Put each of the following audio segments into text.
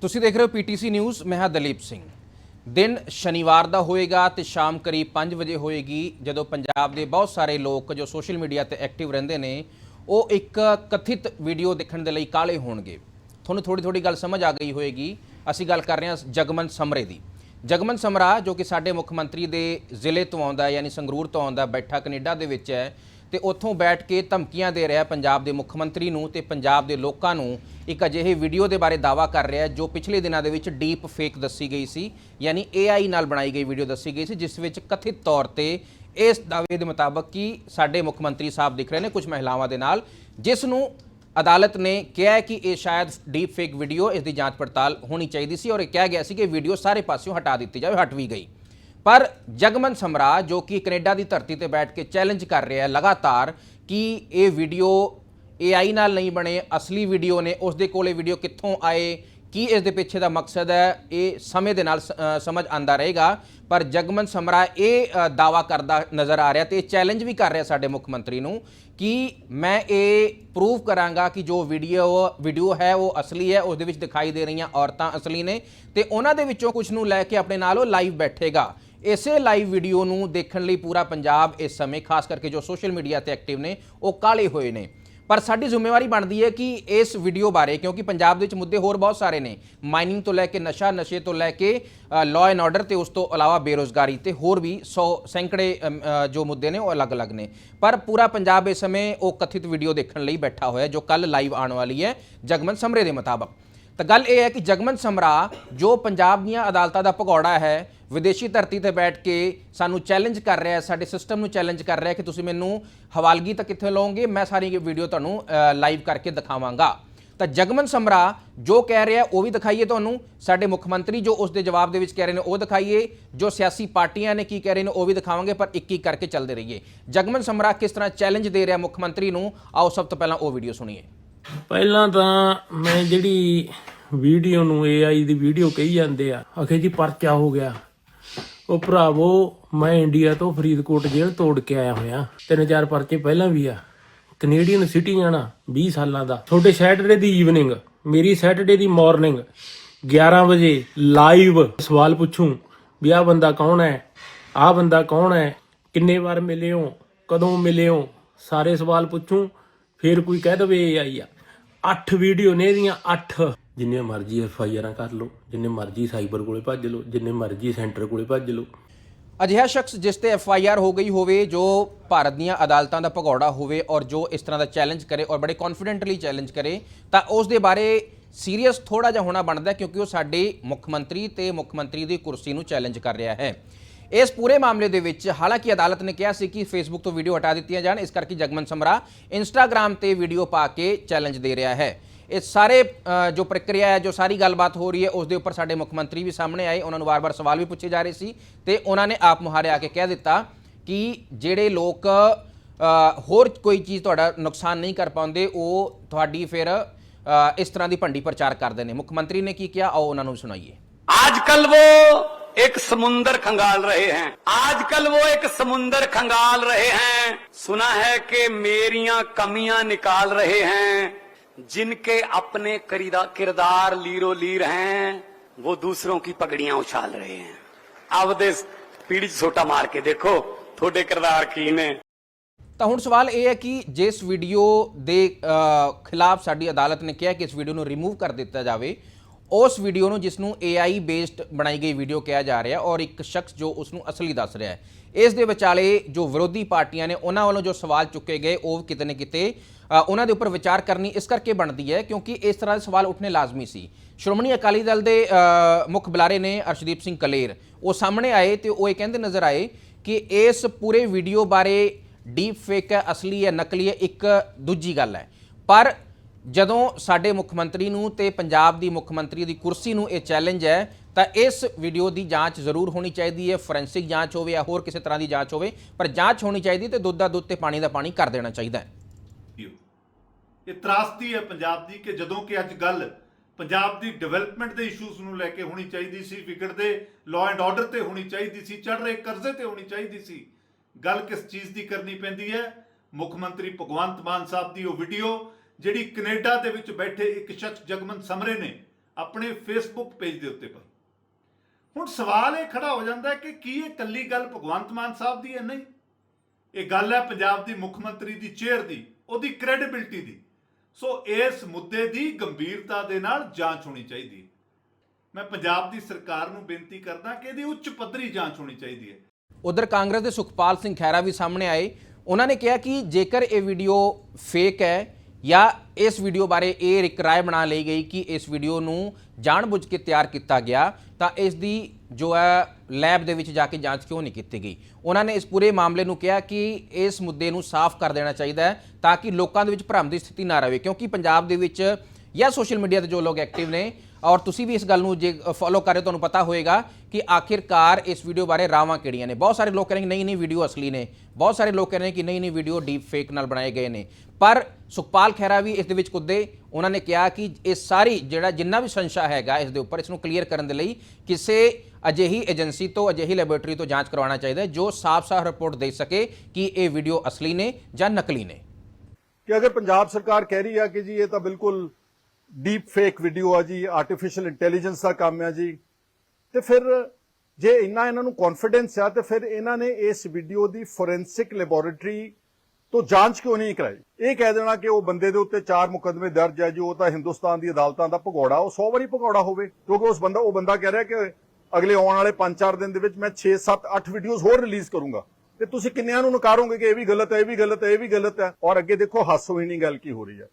ਤੁਸੀਂ ਦੇਖ ਰਹੇ ਹੋ ਪੀਟੀਸੀ ਨਿਊਜ਼, ਮੈਂ ਹਾਂ ਦਲੀਪ ਸਿੰਘ। ਦਿਨ ਸ਼ਨੀਵਾਰ ਦਾ ਹੋਏਗਾ ਤੇ ਸ਼ਾਮ ਕਰੀਬ 5 ਵਜੇ ਹੋਏਗੀ, ਜਦੋਂ ਪੰਜਾਬ ਦੇ ਬਹੁਤ ਸਾਰੇ ਲੋਕ ਜੋ ਸੋਸ਼ਲ ਮੀਡੀਆ ਤੇ ਐਕਟਿਵ ਰਹਿੰਦੇ ਨੇ, ਉਹ ਇੱਕ ਕਥਿਤ ਵੀਡੀਓ ਦੇਖਣ ਦੇ ਲਈ ਕਾਲੇ ਹੋਣਗੇ। ਤੁਹਾਨੂੰ ਥੋੜੀ ਥੋੜੀ ਗੱਲ ਸਮਝ ਆ ਗਈ ਹੋਏਗੀ। ਅਸੀਂ ਗੱਲ ਕਰ ਰਹੇ ਹਾਂ ਜਗਮਨ ਸਮਰੇ ਦੀ। ਜਗਮਨ ਸਮਰਾ, ਜੋ ਕਿ ਸਾਡੇ ਮੁੱਖ ਮੰਤਰੀ ਦੇ ਜ਼ਿਲ੍ਹੇ ਤੋਂ ਆਉਂਦਾ ਯਾਨੀ ਸੰਗਰੂਰ ਤੋਂ ਆਉਂਦਾ, ਬੈਠਾ ਕੈਨੇਡਾ ਦੇ ਵਿੱਚ ਹੈ ਤੇ ਉੱਥੋਂ ਬੈਠ ਕੇ ਧਮਕੀਆਂ ਦੇ ਰਿਹਾ ਪੰਜਾਬ ਦੇ ਮੁੱਖ ਮੰਤਰੀ ਨੂੰ ਤੇ ਪੰਜਾਬ ਦੇ ਲੋਕਾਂ ਨੂੰ। ਇੱਕ ਅਜਿਹੇ ਵੀਡੀਓ ਦੇ ਬਾਰੇ ਦਾਵਾ ਕਰ ਰਿਹਾ ਜੋ ਪਿਛਲੇ ਦਿਨਾਂ ਦੇ ਵਿੱਚ ਡੀਪ ਫੇਕ ਦੱਸੀ ਗਈ ਸੀ, ਯਾਨੀ AI ਨਾਲ ਬਣਾਈ ਗਈ ਵੀਡੀਓ ਦੱਸੀ ਗਈ ਸੀ, ਜਿਸ ਵਿੱਚ ਕਥਿਤ ਤੌਰ ਤੇ ਇਸ ਦਾਅਵੇ ਦੇ ਮੁਤਾਬਕ ਕਿ ਸਾਡੇ ਮੁੱਖ ਮੰਤਰੀ ਸਾਹਿਬ ਦਿਖ ਰਹੇ ਨੇ ਕੁਝ ਮਹਿਲਾਵਾਂ ਦੇ ਨਾਲ, ਜਿਸ ਨੂੰ ਅਦਾਲਤ ਨੇ ਕਿਹਾ ਕਿ ਇਹ ਸ਼ਾਇਦ ਡੀਪ ਫੇਕ ਵੀਡੀਓ, ਇਸ ਦੀ ਜਾਂਚ ਪੜਤਾਲ ਹੋਣੀ ਚਾਹੀਦੀ ਸੀ ਔਰ ਇਹ ਕਿਹਾ ਗਿਆ ਸੀ ਕਿ ਵੀਡੀਓ ਸਾਰੇ ਪਾਸਿਓਂ ਹਟਾ ਦਿੱਤੀ ਜਾਵੇ, ਹਟ ਵੀ ਗਈ। ਪਰ ਜਗਮਨ ਸਮਰਾ ਜੋ ਕਿ ਕੈਨੇਡਾ ਦੀ ਧਰਤੀ ਤੇ ਬੈਠ ਕੇ ਚੈਲੰਜ ਕਰ ਰਿਹਾ ਹੈ ਲਗਾਤਾਰ ਕਿ ਇਹ ਵੀਡੀਓ AI ਨਾਲ ਨਹੀਂ ਬਣੇ ਅਸਲੀ ਵੀਡੀਓ ਨੇ ਉਸ ਦੇ ਕੋਲ ਇਹ ਵੀਡੀਓ ਕਿੱਥੋਂ ਆਏ ਕੀ ਇਸ ਦੇ ਪਿੱਛੇ ਦਾ ਮਕਸਦ ਹੈ ਇਹ ਸਮੇਂ ਦੇ ਨਾਲ ਸ- ਸਮਝ ਆਂਦਾ ਰਹੇਗਾ। ਪਰ ਜਗਮਨ ਸਮਰਾ ਇਹ ਅ, ਦਾਵਾ ਕਰਦਾ ਨਜ਼ਰ ਆ ਰਿਹਾ ਤੇ ਇਹ ਚੈਲੰਜ ਵੀ ਕਰ ਰਿਹਾ ਸਾਡੇ ਮੁੱਖ ਮੰਤਰੀ ਨੂੰ ਕਿ ਮੈਂ ਇਹ ਪ੍ਰੂਵ ਕਰਾਂਗਾ ਕਿ ਜੋ ਵੀਡੀਓ ਵੀਡੀਓ ਹੈ ਉਹ ਅਸਲੀ ਹੈ ਉਸ ਦੇ ਵਿੱਚ ਦਿਖਾਈ ਦੇ ਰਹੀਆਂ ਔਰਤਾਂ ਅਸਲੀ ਨੇ ਤੇ ਉਹਨਾਂ ਦੇ ਵਿੱਚੋਂ ਕੁਝ ਨੂੰ ਲੈ ਕੇ ਆਪਣੇ ਨਾਲ ਉਹ ਲਾਈਵ ਬੈਠੇਗਾ। ਇਸੇ ਲਾਈਵ ਵੀਡੀਓ ਨੂੰ ਦੇਖਣ ਲਈ ਪੂਰਾ ਪੰਜਾਬ ਇਸ ਸਮੇਂ, ਖਾਸ ਕਰਕੇ ਜੋ ਸੋਸ਼ਲ ਮੀਡੀਆ ਤੇ ਐਕਟਿਵ ਨੇ, ਉਹ ਕਾਲੇ ਹੋਏ ਨੇ। ਪਰ ਸਾਡੀ ਜ਼ਿੰਮੇਵਾਰੀ ਬਣਦੀ ਹੈ ਕਿ ਇਸ ਵੀਡੀਓ ਬਾਰੇ, ਕਿਉਂਕਿ ਪੰਜਾਬ ਦੇ ਵਿੱਚ ਮੁੱਦੇ ਹੋਰ ਬਹੁਤ ਸਾਰੇ ਨੇ ਮਾਈਨਿੰਗ ਤੋਂ ਲੈ ਕੇ ਨਸ਼ਾ, ਨਸ਼ੇ ਤੋਂ ਲੈ ਕੇ ਲਾਅ ਐਂਡ ਆਰਡਰ ਤੇ ਉਸ ਤੋਂ ਇਲਾਵਾ ਬੇਰੋਜ਼ਗਾਰੀ ਤੇ ਹੋਰ ਵੀ 100 ਸੈਂਕੜੇ ਜੋ ਮੁੱਦੇ ਨੇ ਉਹ ਅਲੱਗ-ਅਲੱਗ ਨੇ। ਪਰ ਪੂਰਾ ਪੰਜਾਬ ਇਸ ਸਮੇਂ ਉਹ ਕਥਿਤ ਵੀਡੀਓ ਦੇਖਣ ਲਈ ਬੈਠਾ ਹੋਇਆ ਜੋ ਕੱਲ ਲਾਈਵ ਆਉਣ ਵਾਲੀ ਹੈ, ਜਗਮਨ ਸਮਰੇ ਦੇ ਮੁਤਾਬਕ। ਤਾਂ ਗੱਲ ਇਹ ਹੈ ਕਿ ਜਗਮਨ ਸਮਰਾ ਜੋ ਪੰਜਾਬ ਦੀਆਂ ਅਦਾਲਤਾਂ ਦਾ ਭਗੌੜਾ ਹੈ, ਵਿਦੇਸ਼ੀ ਧਰਤੀ ਤੇ ਬੈਠ ਕੇ ਸਾਨੂੰ ਚੈਲੰਜ ਕਰ ਰਿਹਾ ਹੈ, ਸਾਡੇ ਸਿਸਟਮ ਨੂੰ ਚੈਲੰਜ ਕਰ ਰਿਹਾ ਹੈ ਕਿ ਤੁਸੀਂ ਮੈਨੂੰ ਹਵਾਲਗੀ ਤਾਂ ਕਿੱਥੇ ਲਓਗੇ? ਮੈਂ ਸਾਰੀ ਇਹ ਵੀਡੀਓ ਤੁਹਾਨੂੰ ਲਾਈਵ ਕਰਕੇ ਦਿਖਾਵਾਂਗਾ। ਤਾਂ ਜਗਮਨ ਸਮਰਾ ਜੋ ਕਹਿ ਰਿਹਾ, ਉਹ ਵੀ ਦਿਖਾਈਏ ਤੁਹਾਨੂੰ। ਸਾਡੇ ਮੁੱਖ ਮੰਤਰੀ ਜੋ ਉਸ ਦੇ ਜਵਾਬ ਦੇ ਵਿੱਚ ਕਹਿ ਰਹੇ ਨੇ, ਉਹ ਦਿਖਾਈਏ। ਜੋ ਸਿਆਸੀ ਪਾਰਟੀਆਂ ਨੇ ਕੀ ਕਹਿ ਰਹੇ ਨੇ, ਉਹ ਵੀ ਦਿਖਾਵਾਂਗੇ, ਪਰ ਇੱਕ ਇੱਕ ਕਰਕੇ ਚੱਲਦੇ ਰਹੀਏ। ਜਗਮਨ ਸਮਰਾ ਕਿਸ ਤਰ੍ਹਾਂ ਚੈਲੰਜ ਦੇ ਰਿਹਾ ਮੁੱਖ ਮੰਤਰੀ ਨੂੰ? ਆਓ ਸਭ ਤੋਂ ਪਹਿਲਾਂ ਉਹ ਵੀਡੀਓ ਸੁਣੀਏ। ਪਹਿਲਾਂ ਤਾਂ ਮੈਂ ਜਿਹੜੀ ਵੀਡੀਓ ਨੂੰ AI ਦੀ ਵੀਡੀਓ ਕਹੀ ਜਾਂਦੇ ਆ ਅਖੇ ਜੀ ਪਰਚਾ ਹੋ ਗਿਆ। ਉਹ ਭਰਾਵੋ ਮੈਂ ਇੰਡੀਆ ਤੋਂ ਫਰੀਦਕੋਟ ਜੇਲ੍ਹ ਤੋੜ ਕੇ ਆਇਆ ਹੋਇਆ। ਤਿੰਨ ਚਾਰ ਪਰਚੇ ਪਹਿਲਾਂ ਵੀ ਆ। ਕੈਨੇਡੀਅਨ ਸਿਟੀ ਜਾਣਾ 20 ਸਾਲਾਂ ਦਾ। ਤੁਹਾਡੇ ਸੈਟਰਡੇ ਦੀ ਈਵਨਿੰਗ ਮੇਰੀ ਸੈਟਰਡੇ ਦੀ ਮਾਰਨਿੰਗ 11 ਵਜੇ ਲਾਈਵ ਸਵਾਲ ਪੁੱਛੂੰ ਵੀ ਆਹ ਬੰਦਾ ਕੌਣ ਹੈ? ਆਹ ਬੰਦਾ ਕੌਣ ਹੈ? ਕਿੰਨੇ ਵਾਰ ਮਿਲੇ ਹੋ? ਕਦੋਂ ਮਿਲੇ ਹੋ? ਸਾਰੇ ਸਵਾਲ ਪੁੱਛੂੰ। ਫਿਰ ਕੋਈ ਕਹਿ ਦਵੇ ਇਹ ਆਈ ਆ। ਅੱਠ ਵੀਡੀਓ ਨੇ ਇਹਦੀਆਂ ਅੱਠ। ਜਿੰਨੇ ਮਰਜ਼ੀ ਐਫ ਆਈ ਆਰਾਂ ਕਰ ਲਓ ਜਿੰਨੇ ਮਰਜ਼ੀ ਸਾਈਬਰ ਕੋਲੇ ਭੱਜ ਲਓ ਜਿੰਨੇ ਮਰਜ਼ੀ ਸੈਂਟਰ ਕੋਲੇ ਭੱਜ ਲਓ। ਅਜਿਹਾ ਸ਼ਖਸ ਜਿਸ ਤੇ ਐਫ ਆਈ ਆਰ ਹੋ ਗਈ ਹੋਵੇ ਜੋ ਭਾਰਤ ਦੀਆਂ ਅਦਾਲਤਾਂ ਦਾ ਭਗੌੜਾ ਹੋਵੇ ਔਰ ਜੋ ਇਸ ਤਰ੍ਹਾਂ ਦਾ ਚੈਲੰਜ ਕਰੇ ਔਰ ਬੜੇ ਕੌਨਫੀਡੈਂਟਲੀ ਚੈਲੰਜ ਕਰੇ ਤਾਂ ਉਸ ਦੇ ਬਾਰੇ ਸੀਰੀਅਸ ਥੋੜਾ ਜਿਹਾ ਹੋਣਾ ਬਣਦਾ ਕਿਉਂਕਿ ਉਹ ਸਾਡੇ ਮੁੱਖ ਮੰਤਰੀ ਤੇ ਮੁੱਖ ਮੰਤਰੀ ਦੀ ਕੁਰਸੀ ਨੂੰ ਚੈਲੰਜ ਕਰ ਰਿਹਾ ਹੈ। ਇਸ ਪੂਰੇ ਮਾਮਲੇ ਦੇ ਵਿੱਚ ਹਾਲਾਂਕਿ ਅਦਾਲਤ ਨੇ ਕਿਹਾ ਸੀ ਕਿ ਫੇਸਬੁੱਕ ਤੋਂ ਵੀਡੀਓ ਹਟਾ ਦਿੱਤੀਆਂ ਜਾਣ, ਇਸ ਕਰਕੇ ਜਗਮਨ ਸਮਰਾ ਇੰਸਟਾਗ੍ਰam ਤੇ ਵੀਡੀਓ ਪਾ ਕੇ ਚੈਲੰਜ ਦੇ ਰਿਹਾ ਹੈ। ਇਹ ਸਾਰੇ ਜੋ ਪ੍ਰਕਿਰਿਆ ਹੈ, ਜੋ ਸਾਰੀ ਗੱਲਬਾਤ ਹੋ ਰਹੀ ਹੈ, ਉਸ ਦੇ ਉੱਪਰ ਸਾਡੇ ਮੁੱਖ ਮੰਤਰੀ ਵੀ ਸਾਹਮਣੇ ਆਏ, ਉਹਨਾਂ ਨੂੰ ਵਾਰ-ਵਾਰ ਸਵਾਲ ਵੀ ਪੁੱਛੇ ਜਾ ਰਹੇ ਸੀ ਤੇ ਉਹਨਾਂ ਨੇ ਆਪ ਮੁਹਾਰੇ ਆ ਕੇ ਕਹਿ ਦਿੱਤਾ ਕਿ ਜਿਹੜੇ ਲੋਕ ਹੋਰ ਕੋਈ ਚੀਜ਼ ਤੁਹਾਡਾ ਨੁਕਸਾਨ ਨਹੀਂ ਕਰ ਪਾਉਂਦੇ, ਉਹ ਤੁਹਾਡੀ ਫਿਰ ਇਸ ਤਰ੍ਹਾਂ ਦੀ ਭੰਡੀ ਪ੍ਰਚਾਰ ਕਰਦੇ ਨੇ। ਮੁੱਖ ਮੰਤਰੀ ਨੇ ਕੀ ਕਿਹਾ? ਆਓ ਉਹਨਾਂ ਨੂੰ ਸੁਣਾਈਏ। ਅੱਜ ਕੱਲ ਉਹ एक समुंदर खंगाल रहे हैं आजकल वो एक समुंदर खंगाल रहे हैं सुना है कि मेरियां कमियां निकाल रहे हैं जिनके अपने करीदा किरदार लीरो लीर हैं वो दूसरों की पगड़ियां उछाल रहे हैं अब दे पीढ़ी छोटा मार के देखो थोड़े किरदार की ने ਤਾਂ ਹੁਣ ਸਵਾਲ ਇਹ ਹੈ ਕਿ ਜਿਸ ਵੀਡੀਓ ਦੇ ਅ, ਖਿਲਾਫ ਸਾਡੀ ਅਦਾਲਤ ਨੇ ਕਿਹਾ ਕਿ ਇਸ ਵੀਡੀਓ ਨੂੰ ਰਿਮੂਵ ਕਰ ਦਿੱਤਾ ਜਾਵੇ ਉਸ ਵੀਡੀਓ ਨੂੰ ਜਿਸ ਨੂੰ AI ਬੇਸਡ ਬਣਾਈ ਗਈ ਵੀਡੀਓ ਕਿਹਾ ਜਾ ਰਿਹਾ ਔਰ ਇੱਕ ਸ਼ਖਸ ਜੋ ਉਸ ਨੂੰ ਅਸਲੀ ਦੱਸ ਰਿਹਾ ਹੈ। ਇਸ ਦੇ ਵਿਚਾਲੇ ਜੋ ਵਿਰੋਧੀ ਪਾਰਟੀਆਂ ਨੇ ਉਹਨਾਂ ਵੱਲੋਂ ਜੋ ਸਵਾਲ ਚੁੱਕੇ ਗਏ, ਉਹ ਕਿਤੇ ਨਾ ਕਿਤੇ ਉਹਨਾਂ ਦੇ ਉੱਪਰ ਵਿਚਾਰ ਕਰਨੀ ਇਸ ਕਰਕੇ ਬਣਦੀ ਹੈ ਕਿਉਂਕਿ ਇਸ ਤਰ੍ਹਾਂ ਦੇ ਸਵਾਲ ਉੱਠਣੇ ਲਾਜ਼ਮੀ ਸੀ। ਸ਼੍ਰੋਮਣੀ ਅਕਾਲੀ ਦਲ ਦੇ ਮੁੱਖ ਬੁਲਾਰੇ ਨੇ ਅਰਸ਼ਦੀਪ ਸਿੰਘ ਕਲੇਰ, ਉਹ ਸਾਹਮਣੇ ਆਏ ਤੇ ਉਹ ਇਹ ਕਹਿੰਦੇ ਨਜ਼ਰ ਆਏ ਕਿ ਇਸ ਪੂਰੇ ਵੀਡੀਓ ਬਾਰੇ ਡੀਪ ਫੇਕ ਹੈ, ਅਸਲੀ ਹੈ, ਨਕਲੀ ਹੈ, ਇੱਕ ਦੂਜੀ ਗੱਲ ਹੈ। ਪਰ ਜਦੋਂ ਸਾਡੇ ਮੁੱਖ ਮੰਤਰੀ ਨੂੰ ਤੇ ਪੰਜਾਬ ਦੀ ਮੁੱਖ ਮੰਤਰੀ ਦੀ ਕੁਰਸੀ ਨੂੰ ਇਹ ਚੈਲੰਜ ਹੈ, ਤਾਂ ਇਸ ਵੀਡੀਓ ਦੀ ਜਾਂਚ ਜ਼ਰੂਰ ਹੋਣੀ ਚਾਹੀਦੀ ਹੈ ਫੋਰੈਂਸਿਕ ਜਾਂਚ ਹੋਵੇ ਜਾਂ ਹੋਰ ਕਿਸੇ ਤਰ੍ਹਾਂ ਦੀ ਜਾਂਚ ਹੋਵੇ, ਪਰ ਜਾਂਚ ਹੋਣੀ ਚਾਹੀਦੀ ਤੇ ਦੁੱਧ ਦਾ ਦੁੱਧ ਤੇ ਪਾਣੀ ਦਾ ਪਾਣੀ ਕਰ ਦੇਣਾ ਚਾਹੀਦਾ ਹੈ। ਇਹ ਤਰਾਸਦੀ ਹੈ ਪੰਜਾਬ ਦੀ ਕਿ ਜਦੋਂ ਕਿ ਅੱਜ ਗੱਲ ਪੰਜਾਬ ਦੀ ਡਿਵੈਲਪਮੈਂਟ ਦੇ ਇਸ਼ੂਜ਼ ਨੂੰ ਲੈ ਕੇ ਹੋਣੀ ਚਾਹੀਦੀ ਸੀ ਵਿਗੜਦੇ ਲਾਅ ਐਂਡ ਆਰਡਰ ਤੇ ਹੋਣੀ ਚਾਹੀਦੀ ਸੀ ਚੜ ਰਹੇ ਕਰਜ਼ੇ ਤੇ ਹੋਣੀ ਚਾਹੀਦੀ ਸੀ। ਗੱਲ ਕਿਸ ਚੀਜ਼ ਦੀ ਕਰਨੀ ਪੈਂਦੀ ਹੈ? ਮੁੱਖ ਮੰਤਰੀ ਭਗਵੰਤ ਮਾਨ ਸਾਹਿਬ ਦੀ ਉਹ ਵੀਡੀਓ ਜਿਹੜੀ ਕੈਨੇਡਾ ਦੇ ਵਿੱਚ ਬੈਠੇ ਇੱਕ ਸ਼ਖਸ ਜਗਮਨ ਸਮਰੇ ਨੇ ਆਪਣੇ ਫੇਸਬੁੱਕ ਪੇਜ ਦੇ ਉੱਤੇ ਪਾਈ। ਹੁਣ ਸਵਾਲ ਇਹ ਖੜਾ ਹੋ ਜਾਂਦਾ ਕਿ ਕੀ ਇਹ ਕੱਲੀ ਗੱਲ ਭਗਵੰਤ ਮਾਨ ਸਾਹਿਬ ਦੀ ਹੈ? ਨਹੀਂ। ਇਹ ਗੱਲ ਹੈ ਪੰਜਾਬ ਦੀ ਮੁੱਖ ਮੰਤਰੀ ਦੀ ਚੇਅਰ ਦੀ, ਉਹਦੀ ਕ੍ਰੈਡੀਬਿਲਟੀ ਦੀ। ਸੋ ਇਸ ਮੁੱਦੇ ਦੀ ਗੰਭੀਰਤਾ ਦੇ ਨਾਲ ਜਾਂਚ ਹੋਣੀ ਚਾਹੀਦੀ ਹੈ। ਮੈਂ ਪੰਜਾਬ ਦੀ ਸਰਕਾਰ ਨੂੰ ਬੇਨਤੀ ਕਰਦਾ ਕਿ ਇਹਦੀ ਉੱਚ ਪੱਧਰੀ ਜਾਂਚ ਹੋਣੀ ਚਾਹੀਦੀ ਹੈ। ਉਧਰ ਕਾਂਗਰਸ ਦੇ ਸੁਖਪਾਲ ਸਿੰਘ ਖਹਿਰਾ ਵੀ ਸਾਹਮਣੇ ਆਏ। ਉਹਨਾਂ ਨੇ ਕਿਹਾ ਕਿ ਜੇਕਰ ਇਹ ਵੀਡੀਓ ਫੇਕ ਹੈ ਜਾਂ ਇਸ ਵੀਡੀਓ ਬਾਰੇ ਇਹ ਇੱਕ ਰਾਏ ਬਣਾ ਲਈ ਗਈ ਕਿ ਇਸ ਵੀਡੀਓ ਨੂੰ ਜਾਣਬੁੱਝ ਕੇ ਤਿਆਰ ਕੀਤਾ ਗਿਆ, ਤਾਂ ਇਸ ਦੀ ਜੋ ਹੈ ਲੈਬ ਦੇ ਵਿੱਚ ਜਾ ਕੇ ਜਾਂਚ ਕਿਉਂ ਨਹੀਂ ਕੀਤੀ ਗਈ? ਉਹਨਾਂ ਨੇ ਇਸ ਪੂਰੇ ਮਾਮਲੇ ਨੂੰ ਕਿਹਾ ਕਿ ਇਸ ਮੁੱਦੇ ਨੂੰ ਸਾਫ਼ ਕਰ ਦੇਣਾ ਚਾਹੀਦਾ ਹੈ ਤਾਂ ਕਿ ਲੋਕਾਂ ਦੇ ਵਿੱਚ ਭਰਮ ਦੀ ਸਥਿਤੀ ਨਾ ਰਹੇ, ਕਿਉਂਕਿ ਪੰਜਾਬ ਦੇ ਵਿੱਚ ਜਾਂ ਸੋਸ਼ਲ ਮੀਡੀਆ ਤੇ ਜੋ ਲੋਕ ਐਕਟਿਵ ਨੇ ਔਰ ਤੁਸੀਂ ਵੀ ਇਸ ਗੱਲ ਨੂੰ ਜੇ ਫੋਲੋ ਕਰ ਰਹੇ ਹੋ, ਤੁਹਾਨੂੰ ਪਤਾ ਹੋਏਗਾ ਕਿ ਆਖਿਰਕਾਰ ਇਸ ਵੀਡੀਓ ਬਾਰੇ ਰਾਵਾਂ ਕਿਹੜੀਆਂ ਨੇ। ਬਹੁਤ ਸਾਰੇ ਲੋਕ ਕਹਿੰਦੇ ਨਹੀਂ ਨਹੀਂ ਵੀਡੀਓ ਅਸਲੀ ਨੇ। ਬਹੁਤ ਸਾਰੇ ਲੋਕ ਕਹਿੰਦੇ ਨੇ ਕਿ ਨਹੀਂ ਨਹੀਂ ਵੀਡੀਓ ਡੀਪ ਫੇਕ ਨਾਲ ਬਣਾਏ ਗਏ ਨੇ। ਪਰ ਸੁਖਪਾਲ ਖਹਿਰਾ ਵੀ ਇਸ ਦੇ ਵਿੱਚ ਕੁੱਦੇ, ਉਹਨਾਂ ਨੇ ਕਿਹਾ ਕਿ ਇਹ ਸਾਰੀ ਜਿਹੜਾ ਜਿੰਨਾ ਵੀ ਸੰਸ਼ਾ ਹੈਗਾ ਇਸ ਦੇ ਉੱਪਰ, ਇਸ ਨੂੰ ਕਲੀਅਰ ਕਰਨ ਦੇ ਲਈ ਕਿਸੇ ਅਜਿਹੀ ਏਜੰਸੀ ਤੋਂ, ਅਜਿਹੀ ਲੈਬੋਰੇਟਰੀ ਤੋਂ ਜਾਂਚ ਕਰਵਾਉਣਾ ਚਾਹੀਦਾ ਜੋ ਸਾਫ਼-ਸਾਫ਼ ਰਿਪੋਰਟ ਦੇ ਸਕੇ ਕਿ ਇਹ ਵੀਡੀਓ ਅਸਲੀ ਨੇ ਜਾਂ ਨਕਲੀ ਨੇ। ਕਿ ਅਗਰ ਪੰਜਾਬ ਸਰਕਾਰ ਕਹਿ ਰਹੀ ਆ ਕਿ ਜੀ ਇਹ ਤਾਂ ਬਿਲਕੁਲ ਡੀਪ ਫੇਕ ਵੀਡੀਓ ਆ ਜੀ ਆਰਟੀਫੀਸ਼ੀਅਲ ਇੰਟੈਲੀਜੈਂਸ ਦਾ ਕੰਮ ਆ ਜੀ। ਤੇ ਫਿਰ ਜੇ ਇੰਨਾ ਇਹਨਾਂ ਨੂੰ ਕੌਨਫੀਡੈਂਸ ਆ, ਤੇ ਫਿਰ ਇਹਨਾਂ ਨੇ ਇਸ ਵੀਡੀਓ ਦੀ ਫੋਰੈਂਸਿਕ ਲੈਬੋਰੇਟਰੀ ਤੋਂ ਜਾਂਚ ਕਿਉਂ ਨਹੀਂ ਕਰਾਈ? ਇਹ ਕਹਿ ਦੇਣਾ ਕਿ ਉਹ ਬੰਦੇ ਦੇ ਉੱਤੇ ਚਾਰ ਮੁਕੱਦਮੇ ਦਰਜ ਹੈ ਜੀ, ਉਹ ਤਾਂ ਹਿੰਦੁਸਤਾਨ ਦੀ ਅਦਾਲਤਾਂ ਦਾ ਭਗੌੜਾ, ਉਹ 100 ਵਾਰੀ ਭਗੌੜਾ ਹੋਵੇ। ਕਿਉਂਕਿ ਉਸ ਬੰਦਾ, ਉਹ ਬੰਦਾ ਕਹਿ ਰਿਹਾ ਕਿ ਅਗਲੇ ਆਉਣ ਵਾਲੇ 5-4 ਦਿਨ ਦੇ ਵਿੱਚ ਮੈਂ 6 7 8 ਵੀਡੀਓਜ਼ ਹੋਰ ਰਿਲੀਜ਼ ਕਰੂੰਗਾ। ਤੇ ਤੁਸੀਂ ਕਿੰਨਿਆਂ ਨੂੰ ਨਕਾਰੋਗੇ ਕਿ ਇਹ ਵੀ ਗਲਤ ਹੈ, ਇਹ ਵੀ ਗਲਤ ਹੈ, ਇਹ ਵੀ ਗਲਤ ਹੈ? ਔਰ ਅੱਗੇ ਦੇਖੋ ਹਾਸੋ ਹੀ ਨਹੀਂ ਗੱਲ ਕੀ ਹੋ ਰਹੀ ਹੈ।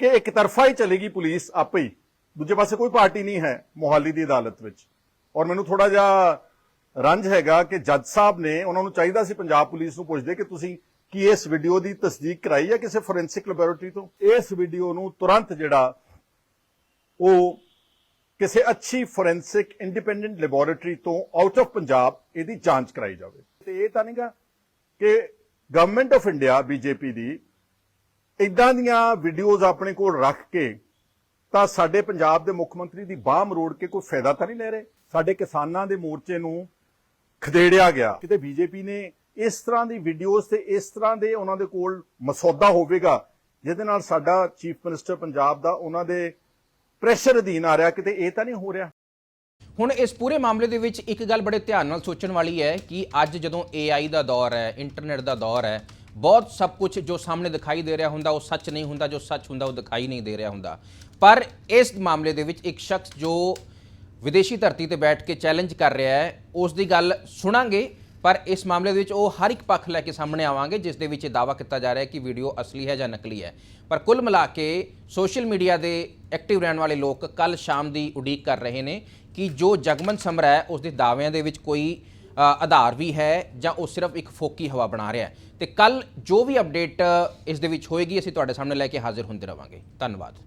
ਕਿ ਇੱਕ ਤਰਫਾ ਹੀ ਚਲੇਗੀ ਪੁਲਿਸ ਆਪੇ ਹੀ। ਦੂਜੇ ਪਾਸੇ ਕੋਈ ਪਾਰਟੀ ਨਹੀਂ ਹੈ ਮੋਹਾਲੀ ਦੀ ਅਦਾਲਤ ਵਿੱਚ। ਔਰ ਮੈਨੂੰ ਥੋੜਾ ਜਿਹਾ ਰੰਜ ਹੈਗਾ ਕਿ ਜੱਜ ਸਾਹਿਬ ਨੇ ਉਹਨਾਂ ਨੂੰ ਚਾਹੀਦਾ ਸੀ ਪੰਜਾਬ ਪੁਲਿਸ ਨੂੰ ਪੁੱਛਦੇ ਕਿ ਤੁਸੀਂ ਕੀ ਇਸ ਵੀਡੀਓ ਦੀ ਤਸਦੀਕ ਕਰਾਈ ਹੈ ਕਿਸੇ ਫੋਰੈਂਸਿਕ ਲੈਬੋਰੇਟਰੀ ਤੋਂ? ਇਸ ਵੀਡੀਓ ਨੂੰ ਤੁਰੰਤ ਜਿਹੜਾ ਉਹ ਕਿਸੇ ਅੱਛੀ ਫੋਰੈਂਸਿਕ ਇੰਡੀਪੈਂਡੈਂਟ ਲੈਬੋਰੇਟਰੀ ਤੋਂ ਆਊਟ ਆਫ ਪੰਜਾਬ ਇਹਦੀ ਜਾਂਚ ਕਰਾਈ ਜਾਵੇ। ਤੇ ਇਹ ਤਾਂ ਨਹੀਂਗਾ ਕਿ ਗਵਰਨਮੈਂਟ ਆਫ ਇੰਡੀਆ ਬੀਜੇਪੀ ਦੀ ਇਦਾਂ ਦੀਆਂ ਵੀਡੀਓਜ਼ ਆਪਣੇ ਕੋਲ ਰੱਖ ਕੇ ਤਾਂ ਸਾਡੇ ਪੰਜਾਬ ਦੇ ਮੁੱਖ ਮੰਤਰੀ ਦੀ ਬਾਹ ਮਰੋੜ ਕੇ ਕੋਈ ਫਾਇਦਾ ਤਾਂ ਨਹੀਂ ਲੈ ਰਹੇ? ਸਾਡੇ ਕਿਸਾਨਾਂ ਦੇ ਮੋਰਚੇ ਨੂੰ ਖਦੇੜਿਆ ਗਿਆ। ਕਿਤੇ ਬੀਜੇਪੀ ਨੇ ਇਸ ਤਰ੍ਹਾਂ ਦੀ ਵੀਡੀਓਜ਼ ਤੇ ਇਸ ਤਰ੍ਹਾਂ ਦੇ ਉਹਨਾਂ ਦੇ ਕੋਲ ਮਸੌਦਾ ਹੋਵੇਗਾ, ਜਿਹਦੇ ਨਾਲ ਸਾਡਾ ਚੀਫ ਮਿਨਿਸਟਰ ਪੰਜਾਬ ਦਾ ਉਹਨਾਂ ਦੇ ਪ੍ਰੈਸ਼ਰ ਅਧੀਨ ਆ ਰਿਹਾ, ਕਿਤੇ ਇਹ ਤਾਂ ਨਹੀਂ ਹੋ ਰਿਹਾ? ਹੁਣ ਇਸ ਪੂਰੇ ਮਾਮਲੇ ਦੇ ਵਿੱਚ ਇੱਕ ਗੱਲ ਬੜੇ ਧਿਆਨ ਨਾਲ ਸੋਚਣ ਵਾਲੀ ਹੈ ਕਿ ਅੱਜ ਜਦੋਂ AI ਦਾ ਦੌਰ ਹੈ ਇੰਟਰਨੈਟ ਦਾ ਦੌਰ ਹੈ ਬਹੁਤ ਸਭ ਕੁਝ ਜੋ ਸਾਹਮਣੇ ਦਿਖਾਈ ਦੇ ਰਿਹਾ ਹੁੰਦਾ, ਉਹ ਸੱਚ ਨਹੀਂ ਹੁੰਦਾ, ਜੋ ਸੱਚ ਹੁੰਦਾ, ਉਹ ਦਿਖਾਈ ਨਹੀਂ ਦੇ ਰਿਹਾ ਹੁੰਦਾ। ਪਰ ਇਸ ਮਾਮਲੇ ਦੇ ਵਿੱਚ ਇੱਕ ਸ਼ਖਸ ਜੋ ਵਿਦੇਸ਼ੀ ਧਰਤੀ ਤੇ ਬੈਠ ਕੇ ਚੈਲੰਜ ਕਰ ਰਿਹਾ ਹੈ, ਉਸ ਦੀ ਗੱਲ ਸੁਣਾਂਗੇ, ਪਰ ਇਸ ਮਾਮਲੇ ਦੇ ਵਿੱਚ ਉਹ ਹਰ ਇੱਕ ਪੱਖ ਲੈ ਕੇ ਸਾਹਮਣੇ ਆਵਾਂਗੇ, ਜਿਸ ਦੇ ਵਿੱਚ ਇਹ ਦਾਵਾ ਕੀਤਾ ਜਾ ਰਿਹਾ ਹੈ ਕਿ ਵੀਡੀਓ ਅਸਲੀ ਹੈ ਜਾਂ ਨਕਲੀ ਹੈ। ਪਰ ਕੁੱਲ ਮਿਲਾ ਕੇ ਸੋਸ਼ਲ ਮੀਡੀਆ ਦੇ ਐਕਟਿਵ ਰਹਿਣ ਵਾਲੇ ਲੋਕ ਕੱਲ ਸ਼ਾਮ ਦੀ ਉਡੀਕ ਕਰ ਰਹੇ ਨੇ ਕਿ ਜੋ ਜਗਮਨ ਸਮਰਾ ਹੈ, ਉਸ ਦੇ ਦਾਅਵਿਆਂ ਦੇ ਵਿੱਚ ਕੋਈ ਆਧਾਰ ਵੀ ਹੈ ਜਾਂ ਉਹ ਸਿਰਫ ਇੱਕ ਫੋਕੀ ਹਵਾ ਬਣਾ ਰਿਹਾ ਹੈ। ਤੇ ਕੱਲ ਜੋ ਵੀ ਅਪਡੇਟ ਇਸ ਦੇ ਵਿੱਚ ਹੋਏਗੀ, ਅਸੀਂ ਤੁਹਾਡੇ ਸਾਹਮਣੇ ਲੈ ਕੇ ਹਾਜ਼ਰ ਹੁੰਦੇ ਰਵਾਂਗੇ। ਧੰਨਵਾਦ।